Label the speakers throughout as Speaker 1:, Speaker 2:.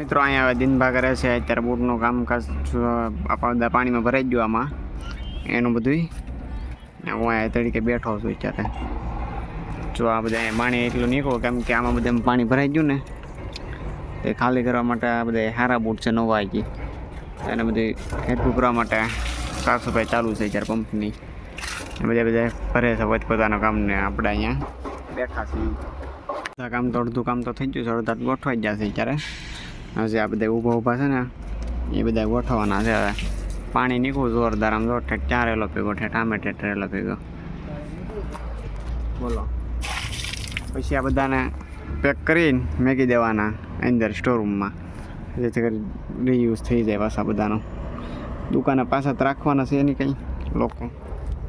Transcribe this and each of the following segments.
Speaker 1: મિત્રો, અહીંયા હવે દિનભા કરે છે. અત્યારે બોટનું કામકાજ આપણા પાણીમાં ભરાઈ ગયું આમાં. એનું બધું હું અહીંયા તરીકે બેઠો છું અત્યારે. જો આ બધા પાણી એટલું નીકળો કેમ કે આમાં બધા પાણી ભરાઈ ગયું ને. તે ખાલી કરવા માટે આ બધા સારા બૂટ છે, નવા આવી એને બધું હેઠું કરવા માટે સાફ સફાઈ ચાલુ છે અત્યારે પંપની. બધા બધા ભરે છે પોતપોતાનું કામને આપણે અહીંયા. બેઠા છીએ કામ તો, અડધું કામ તો થઈ ગયું છે. અડધા ગોઠવાઈ જશે અત્યારે. હજી આ બધા ઊભા ઊભા છે ને, એ બધા ગોઠવવાના છે હવે. પાણી નીકળું જોરદાર, આમ જો ચારેલો ચાર રેલો ભેગો ઠેઠ, આમે ઠેઠ ભેગો. બોલો. પછી આ બધાને પેક કરીને મેકી દેવાના અંદર સ્ટોરરૂમમાં જેથી કરી રીયુઝ થઈ જાય પાછા બધાનો. દુકાને પાછા તો રાખવાના છે એની કંઈ લોકો.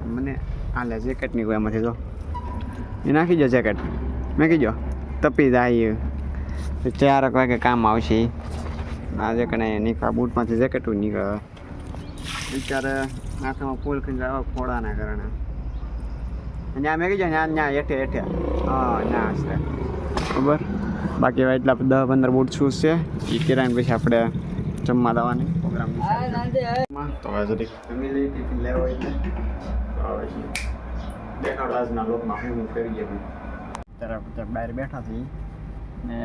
Speaker 1: મને હાલે જેકેટની કોઈ એમાંથી જો. એ નાખી દો જેકેટ મેં કીધો તપી જાય ચાર વાગે કામ આવશે. આજે કને નીકળા બૂટમાંથી જેકેટું નીકળે. બિચારે આંખમાં ફૂલ ખીને આવે ફોડાના કારણે. ત્યાં મેં કીધું ત્યાં ત્યાં હેઠે હેઠે. હા ત્યાં હશે ખબર? બાકી એટલા દસ પંદર બૂટ શૂઝ છે. એ કિરાઈને પછી આપણે જમવા લાવવાની પ્રોગ્રામ તો હવે ફેમિલી ટિફિન લેવો એટલે દેખાડો આજના લોકમાં હું કરી ત્યારે આપણે બહાર બેઠા છીએ. ને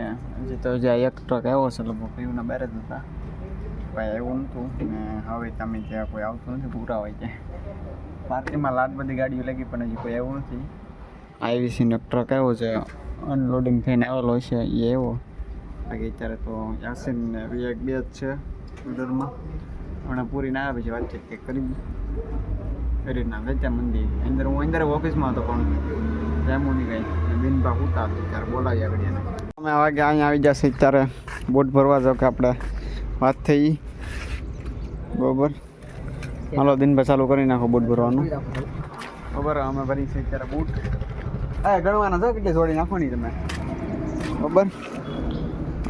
Speaker 1: હજી તો જ્યાં એક ટ્રક આવ્યો છે, લગભગ પીયુના બહાર જ હતા. ભાઈ એવું નહોતું ને હવે તમે ત્યાં કોઈ આવતું નથી પૂરા હોય છે પાર્કિંગમાં લાટ બધી ગાડીઓ લાગી પણ હજી કોઈ આવ્યું નથી. આઈવીસીનો ટ્રક આવ્યો છે અનલોડિંગ થઈને આવેલો છે, એ એવો બાકી અત્યારે તો યાસીન ને એક બે જ છે ઉધરમાં હમણાં પૂરી ના આવે પછી વાતચીત કંઈક કરી એ રીતના ગત્યા મંદિર. અંદર હું અંદર ઓફિસમાં હતો પણ રેમો ગઈ બિનબા ઉતા ત્યારે બોલાવી આગળ અમે વાગે અહીંયા આવી જશે ત્યારે બોટ ભરવા જાવ કે આપણે વાત થઈ. બરોબર. હાલો, દિનભર ચાલુ કરી નાખો બોટ ભરવાનું. બરોબર, અમે ભરી છે અત્યારે બૂટ. હા ગણવાના છો કેટલી જોડી નાખવાની તમે? બરોબર.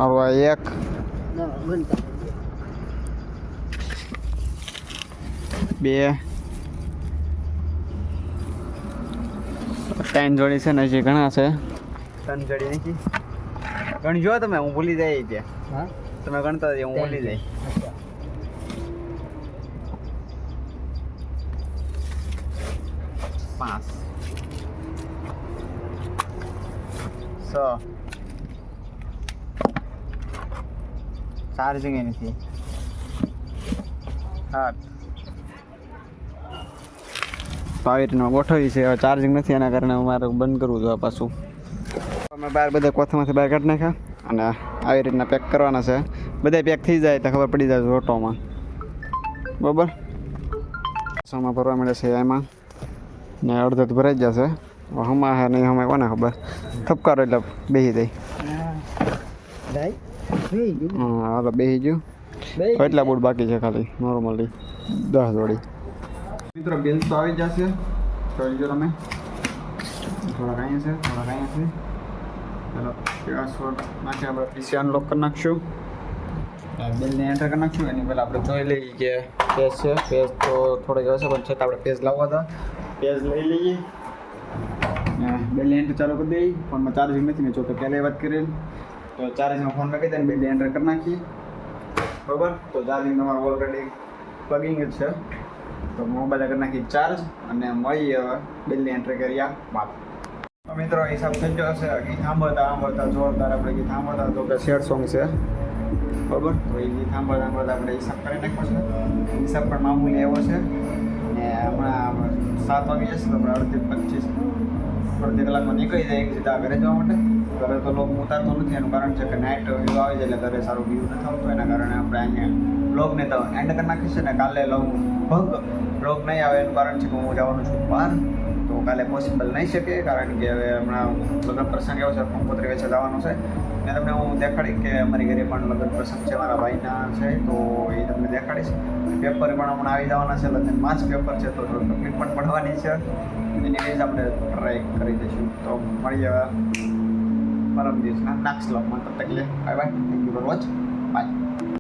Speaker 1: આ એક. બે. ત્રણ જોડી છે ને હજી ઘણા છે. ત્રણ જોડી નથી ગણજો તમે હું ભૂલી જાય છે તમે ગણતા જઈએ હું ભૂલી જાય. પાંચ. છ. ચાર્જિંગ નથી સાત. રીતના ગોઠવી છે. હવે ચાર્જિંગ નથી એના કારણે મારે બંધ કરવું જોઈએ પાછું. અમે બહાર બધા કોથમાંથી બહાર કાઢી નાખ્યા અને આવી રીતના પેક કરવાના છે. બધા પેક થઈ જાય તો ખબર પડી જાય ઓટોમાં. બરાબર? સોમાં ભરવા મળે છે એમાં. ને અડધો તો ભરાઈ જશે. હમા હે નહીં હમે કોને ખબર? થપકારો એટલે બેસી જાય. હા બેસી ગયું. એટલા બૂટ બાકી છે ખાલી નોર્મલી દસ જોડી મિત્રો બિલ તો આવી જશે. જોઈ લો તમે. થોડાક અહીંયા છે, થોડાક અહીંયા છે. ચાલો શોર્ટ નાખે આપણે પીસી અનલોક કરી નાખશું. બિલને એન્ટર કરી નાખશું. એની પહેલાં આપણે જોઈ લઈએ કે પેજ છે. પેજ તો થોડીક હશે પણ છતાં આપણે પેજ લાવવા હતા. પેજ લઈ લઈએ. બિલને એન્ટર ચાલુ કરી દઈએ. ફોનમાં ચાર્જિંગ નથી, મેં જો તો પહેલાં વાત કરેલ તો ફોન મૂકી દે બિલને એન્ટર કરી નાખીએ. બરાબર? તો ચાર્જિંગ તમારું ઓલરેડી પ્લગિંગ જ છે. તો મોબાઈલ કરી નાખી ચાર્જ અને મળીએ હવે બિલની એન્ટ્રી કર્યા બાદ તો મિત્રો હિસાબ થઈ ગયો હશે. ગીત સાંભળતા સાંભળતા જોરદાર આપણે ગીત સાંભળતા તો કે શેર સોંગ છે. બરાબર તો એ ગીત સાંભળતા સાંભળતા આપણે હિસાબ કરી નાખ્યો છે. હિસાબ પણ મામૂલી એવો છે. ને હમણાં સાત વાગી જશે તો આપણે અડધી પચીસ. અડધી કલાકમાં નીકળી જાય સીધા ઘરે જવા માટે. ઘરે તો લોકો ઉતારતો નથી, એનું કારણ છે કે નાઇટ વ્યૂ આવે છે એટલે ઘરે સારું વ્યૂ નથી આવતું. એના કારણે આપણે અહીંયા બ્લોગને તો એન્ડ કરી નાખીશું ને કાલે લગભગ બ્લોગ નહીં આવે એનું કારણ છે કે હું જવાનું છું બહાર. કાલે પોસિબલ નહીં શકે, કારણ કે હવે હમણાં લગ્ન પ્રસંગ એવો છે કંકોત્રી વેચે જવાનો છે. ને તમને હું દેખાડીશ કે અમારી ઘરે પણ લગ્ન પ્રસંગ છે, મારા ભાઈના છે, તો એ તમને દેખાડીશ. પેપર પણ હમણાં આવી જવાના છે, લગ્નમાં જ પેપર છે, તો તકલીફ પણ પડવાની છે. એની વેજ આપણે ટ્રાય કરી દઈશું. તો મળીએ હવે. પરમ દિવસના નેક્સ્ટ વ્લોગમાં તબ તક લે. Bye bye thank you for watch